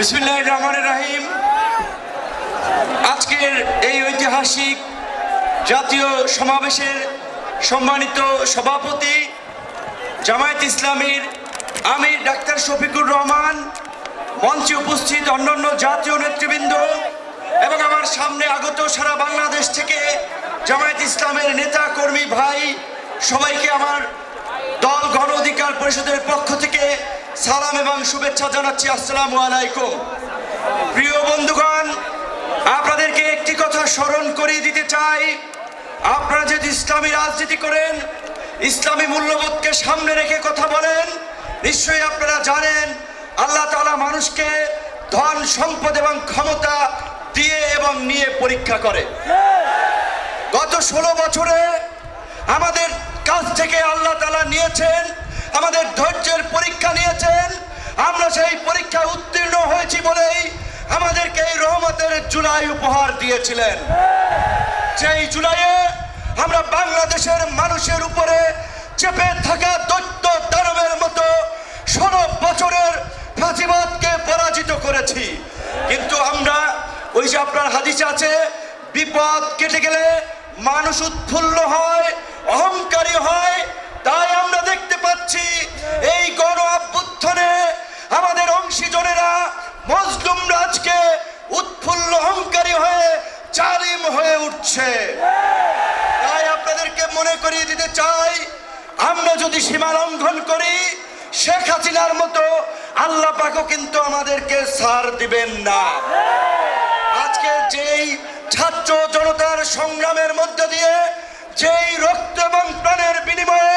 বিসমিল্লাহ রহমান রাহিম। আজকের এই ঐতিহাসিক জাতীয় সমাবেশের সম্মানিত সভাপতি জামায়াত ইসলামীর আমির ডাক্তার শফিকুর রহমান, মঞ্চে উপস্থিত অন্যান্য জাতীয় নেতৃবৃন্দ এবং আমার সামনে আগত সারা বাংলাদেশ থেকে জামায়াত ইসলামের নেতা, কর্মী, ভাই সবাইকে আমার দল গণ অধিকার পরিষদের পক্ষ থেকে সালাম এবং শুভেচ্ছা জানাচ্ছি, আসসালামু আলাইকুম। প্রিয় বন্ধুগণ, আপনাদেরকে একটি কথা স্মরণ করিয়ে দিতে চাই। আপনারা যদি ইসলামী রাজনীতি করেন, ইসলামী মূল্যবোধকে সামনে রেখে কথা বলেন, নিশ্চয়ই আপনারা জানেন, আল্লাহ তালা মানুষকে ধন, সম্পদ এবং ক্ষমতা দিয়ে এবং নিয়ে পরীক্ষা করে। গত ষোলো বছরে আমাদের কাছ থেকে আল্লাহ তালা নিয়েছেন আমাদের ধৈর্যের পরীক্ষা নিয়েছেন। আমরা সেই পরীক্ষায় উত্তীর্ণ হয়েছি বলেই আমাদেরকে এই রহমতের জুলাই উপহার দিয়েছিলেন। সেই জুলাইয়ে আমরা বাংলাদেশের মানুষের উপরে চেপে থাকা দৈত্য দানবের মতো ষোলো বছরের ফাঁসিবাদকে পরাজিত করেছি। কিন্তু আমরা ওই যে আপনার হাদিসে আছে, বিপদ কেটে গেলে মানুষ উৎফুল্ল হয়, অহংকারী হয় তাই আমরা দেখতে পাচ্ছি এই গণ অভ্যুত্থানে আমাদের অংশীজনেরা মজলুম রাজকে উৎফুল্ল অহংকারী হয়ে জালিম হয়ে উঠছে। তাই আপনাদেরকে মনে করিয়ে দিতে চাই, আমরা যদি সীমা লঙ্ঘন করি, শেখ হাসিনার মতো আল্লাহ পাকও কিন্তু আমাদেরকে সার দিবেন না। আজকে যেই ছাত্র জনতার সংগ্রামের মধ্যে দিয়ে যেই রক্ত এবং প্রাণের বিনিময়ে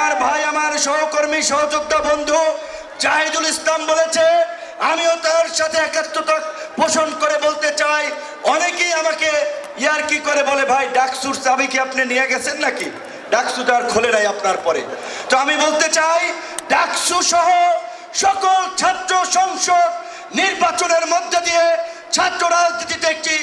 আমার ভাই, আমার সহকর্মী, সহযোদ্ধা বন্ধু জাহিদুল ইসলাম বলেছে, আমিও তার সাথে একাত্মতা পোষণ করে বলতে চাই। অনেকেই আমাকে, ইয়ার কি করে বলে, ভাই, ডাকসুর চাবি কি আপনি নিয়ে গেছেন নাকি? ডাকসু তো আর খোলে নাই আপনার পরে। তো আমি বলতে চাই, ডাকসু সহ সকল ছাত্র সংসদ নির্বাচনের মধ্যে দিয়ে ছাত্র রাজনীতিতে একটি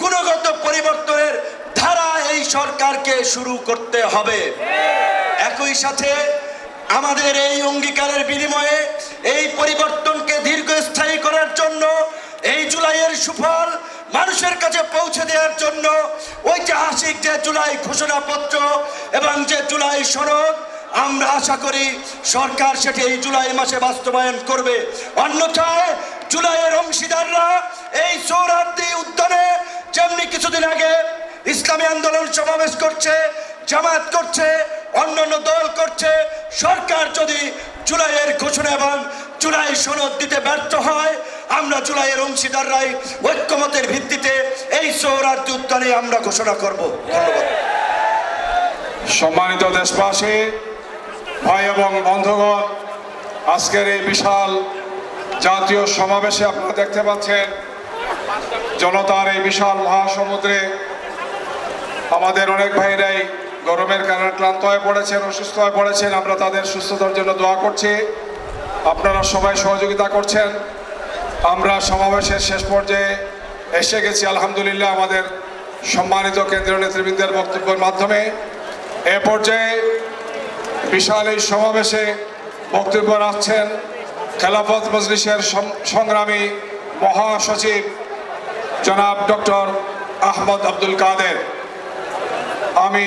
গুণগত পরিবর্তনের ধারা এই সরকারকে শুরু করতে হবে। একই সাথে আমাদের এই অঙ্গীকারের বিনিময়ে এই পরিবর্তনকে দীর্ঘস্থায়ী করার জন্য, এই জুলাইয়ের সুফল মানুষের কাছে পৌঁছে দেওয়ার জন্য ঐতিহাসিক যে জুলাই ঘোষণাপত্র এবং যে জুলাই সড়ক আমরা আশা করি সরকার সেটি এই জুলাই মাসে বাস্তবায়ন করবে। অন্যথায় জুলাইয়ের অংশীদাররা এই সৌরার্দি উদ্যানে যেমনি কিছুদিন আগে ইসলামী আন্দোলন সমাবেশ করছে জামাত করছে অন্যান্য দল করছে। সরকার যদি জুলাইয়ের ঘোষণা এবং জুলাই সনদ দিতে ব্যর্থ হয়, আমরা জুলাইয়ের অংশীদাররাই ঐক্যমতের ভিত্তিতে এই সৌরার্দি উদ্যানে আমরা ঘোষণা করব। ধন্যবাদ। সম্মানিত দেশবাসী, ভাই এবং বন্ধুগণ, আজকের এই বিশাল জাতীয় সমাবেশে আপনারা দেখতে পাচ্ছেন, জনতার এই বিশাল মহাসমুদ্রে আমাদের অনেক ভাইরাই গরমের কারণে ক্লান্ত হয়ে পড়েছেন, অসুস্থ হয়ে পড়েছেন, আমরা তাদের সুস্থতার জন্য দোয়া করছি। আপনারা সবাই সহযোগিতা করছেন। আমরা সমাবেশের শেষ পর্যায়ে এসে গেছি, আলহামদুলিল্লাহ, আমাদের সম্মানিত কেন্দ্রীয় নেতৃবৃন্দের বক্তব্যের মাধ্যমে। এ পর্যায়ে বিশাল এই সমাবেশে বক্তব্য রাখছেন খেলাফত মজলিসের সংগ্রামী মহাসচিব জনাব ডক্টর আহমদ আব্দুল কাদের। আমি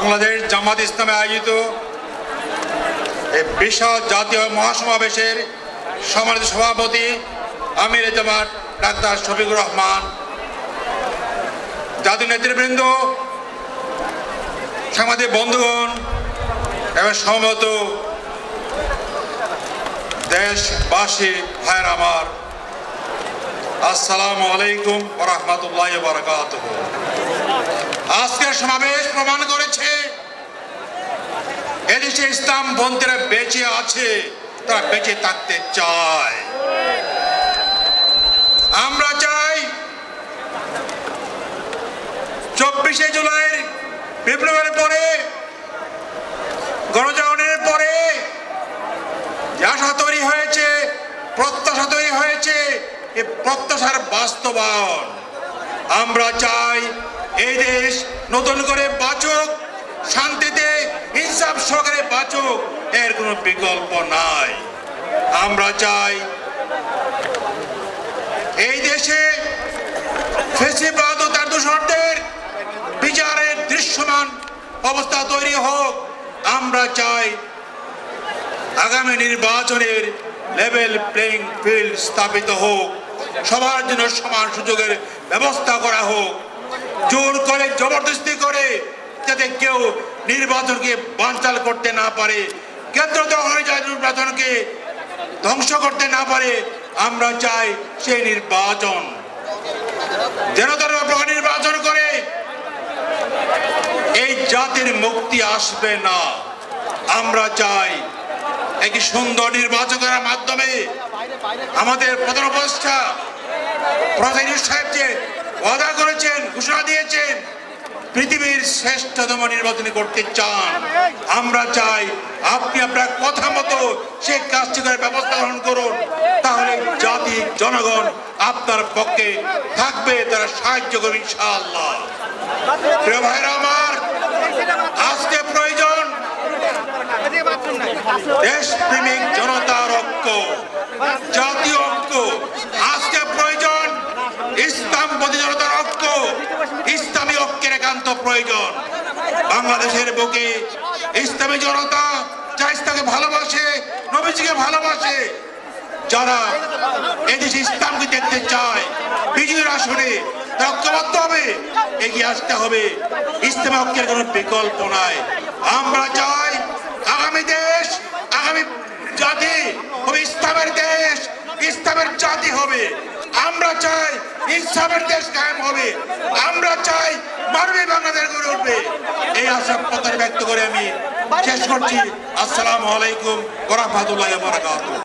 বাংলাদেশ জামাত ইসলামে আয়োজিত বিশাল জাতীয় মহাসমাবেশের সম্মানিত সভাপতি আমির জামাত ডাক্তার শফিকুর রহমান। জাতীয় নেতৃবৃন্দ সামাজিক বন্ধুগণ, এবং সমত দেশবাসী, ভাইয়ের আমার আসসালামু আলাইকুম রহমতুল্লাহ বারকাত আজকের সমাবেশ প্রমাণ করেছে, এদেশে ইসলাম বন্ধুরা বেঁচে আছে, তারা বেঁচে থাকতে চায়। আমরা চাই চব্বিশে জুলাই বিপ্লবের পরে, গণজাগরণের পরে, আশা তৈরি হয়েছে, প্রত্যাশা তৈরি হয়েছে এই প্রত্যাশার বাস্তবায়ন। আমরা চাই এই দেশ নতুন করে বাঁচুক, শান্তিতে, ইনসাফ সহকারে বাঁচুক, এর কোনো বিকল্প নাই। আমরা চাই এই দেশে তার বিচারের দৃশ্যমান অবস্থা তৈরি হোক। আমরা চাই আগামী নির্বাচনের লেভেল প্লেইং ফিল্ড স্থাপিত হোক। সবার জন্য সমান সুযোগের ব্যবস্থা করা হোক। জোর করে, জবরদস্তি করে যাতে কেউ নির্বাচনকে বানচাল করতে না পারে, কেন্দ্র হয়ে যায় নির্বাচনকে ধ্বংস করতে না পারে, আমরা চাই সেই নির্বাচন। যেন তারা নির্বাচন করে, এই জাতির মুক্তি আসবে না। আমরা চাই একটি সুন্দর নির্বাচন করার মাধ্যমে আমাদের প্রধান উপদেষ্টা প্রধান সাহেব যে ওয়াদা করেছেন, ঘোষণা দিয়েছেন, পৃথিবীর শ্রেষ্ঠতম নির্বাচন করতে চান। আমরা চাই আপনি আপনার কথা মতো সেই কাজটি ব্যবস্থা গ্রহণ করুন। তাহলে জাতি, জনগণ আপনার পক্ষে থাকবে, তারা সাহায্য করবে ইনশাআল্লাহ। ভাইরা আমার, আজকে প্রয়োজন দেশপ্রেমিক জনতার ঐক্য। জাতীয় ঐক্য আজকে প্রয়োজন ইসলামপন্থী জনতার ঐক্য, ইসলামী ঐক্যের একান্ত প্রয়োজন। বাংলাদেশের বুকে ইসলামী জনতা যা ইসলামকে ভালোবাসে, নবীজিকে ভালোবাসে। যারা এদেশে ইসলামকে দেখতে চায়, বিজয়ের আসনে ঐক্যবদ্ধ হবে, এগিয়ে আসতে হবে। ইসলাম ঐক্যের কোনো বিকল্প নাই। আমরা চাই আগামী দেশ, আগামী জাতি হবে ইসলামের দেশ, ইসলামের জাতি হবে। আমরা চাই ইনসাফের দেশ কায়েম হবে। আমরা চাই মানবী বাংলাদেশ গড়ে উঠবে। এই আশা কথা ব্যক্ত করে আমি শেষ করছি। আসসালামু আলাইকুম ওরহমতুল্লাহ বারাকাতুহু।